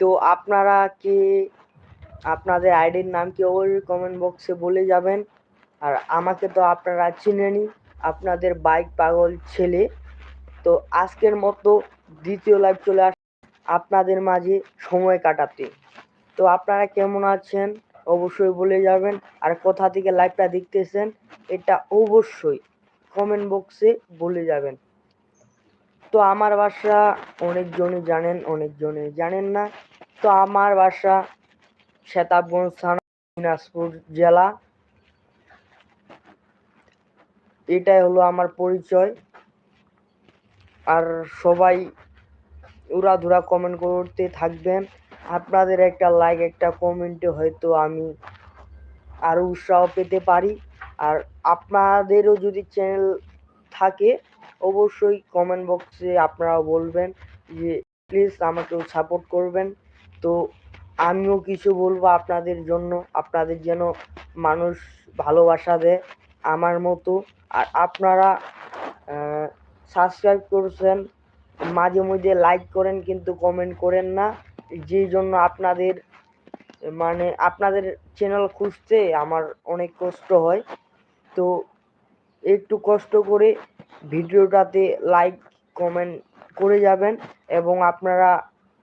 তো আপনারা কি, আপনাদের আইডির নাম কি অবশ্যই কমেন্ট বক্সে বলে যাবেন। আর আমাকে তো আপনারা চিনেনি আপনাদের বাইক পাগল ছেলে। তো আজকের মতো দ্বিতীয় লাইভ চলে আস, আপনাদের মাঝে সময় কাটাতে। তো আপনারা কেমন আছেন? অবশ্যই বলে যাবেন। আর কোথা থেকে লাইভটা দেখতেছেন, এটা অবশ্যই কমেন্ট বক্সে বলে যাবেন। তো আমার বাসা অনেকজনই জানেন অনেকজনই জানেন না। তো আমার বাসা শেতাবগঞ্জ থানা, দিনাজপুর জেলা। এটাই হলো আমার পরিচয়। আর সবাই উড়াধুরা কমেন্ট করতে থাকবেন। আপনাদের একটা লাইক একটা কমেন্টে হয়তো আমি আরও উৎসাহ পেতে পারি। আর আপনাদেরও যদি চ্যানেল থাকে অবশ্যই কমেন্ট বক্সে আপনারা বলবেন যে প্লিজ আমাকেও সাপোর্ট করবেন। তো আমিও কিছু বলব আপনাদের জন্য, আপনাদের যেন মানুষ ভালোবাসা দেয় আমার মতো। আর আপনারা সাবস্ক্রাইব করছেন, মাঝে মধ্যে লাইক করেন কিন্তু কমেন্ট করেন না। যেই জন্য আপনাদের মানে আপনাদের চ্যানেল খুঁজতে আমার অনেক কষ্ট হয়। তো একটু কষ্ট করে ভিডিওটাতে লাইক কমেন্ট করে যাবেন এবং আপনারা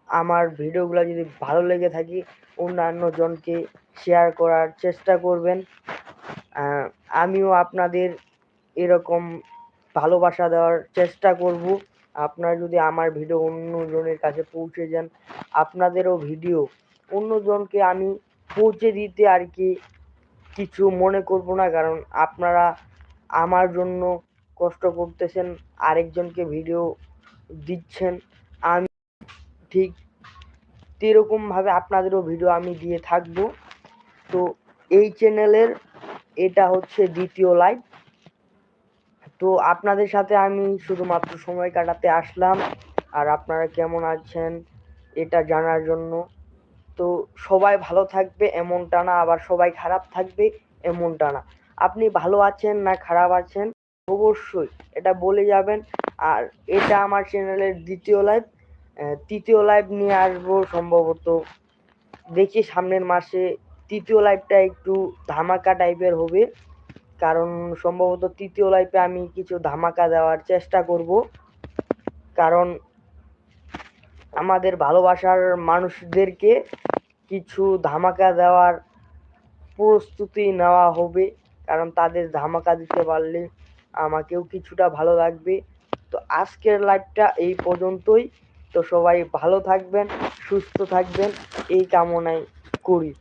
আমার ভিডিওগুলো যদি ভালো লেগে থাকে, অন্যান্য জনকে শেয়ার করার চেষ্টা করবেন। আমিও আপনাদের এরকম ভালোবাসা দেওয়ার চেষ্টা করব। আপনারা যদি আমার ভিডিও অন্যজনের কাছে পৌঁছে যান, আপনাদেরও ভিডিও অন্যজনকে আমি পৌঁছে দিতে আর কি কিছু মনে করব না, কারণ আপনারা আমার জন্য কষ্ট করতেছেন, আরেকজনকে ভিডিও দিচ্ছেন, আমি ঠিক এরকমভাবে আপনাদেরও ভিডিও আমি দিয়ে থাকব। তো এই চ্যানেলের এটা হচ্ছে দ্বিতীয় লাইভ তো আপনাদের সাথে আমি শুধুমাত্র সময় কাটাতে আসলাম, আর আপনারা কেমন আছেন এটা জানার জন্য। তো সবাই ভালো থাকবে, এমনটা না, আবার সবাই খারাপ থাকবে, এমনটা না। আপনি ভালো আছেন না খারাপ আছেন? অবশ্যই, এটা বলে যাবেন। আর এটা আমার চ্যানেলের দ্বিতীয় লাইভ তৃতীয় লাইভ নিয়ে আসব সম্ভবত। দেখি সামনের মাসে তৃতীয় লাইভটা একটু ধামাকা টাইপের হবে। কারণ সম্ভবত তৃতীয় লাইভে আমি কিছু ধামাকা দেওয়ার চেষ্টা করব। কারণ আমাদের ভালোবাসার মানুষদেরকে কিছু ধামাকা দেওয়ার প্রস্তুতি নেওয়া হবে। কারণ তাদের ধামাকা দিতে পারলে আমাকেও কিছুটা ভালো লাগবে। তো আজকের লাইভটা এই পর্যন্তই। তো সবাই ভালো থাকবেন, সুস্থ থাকবেন। এই কামনাই করি।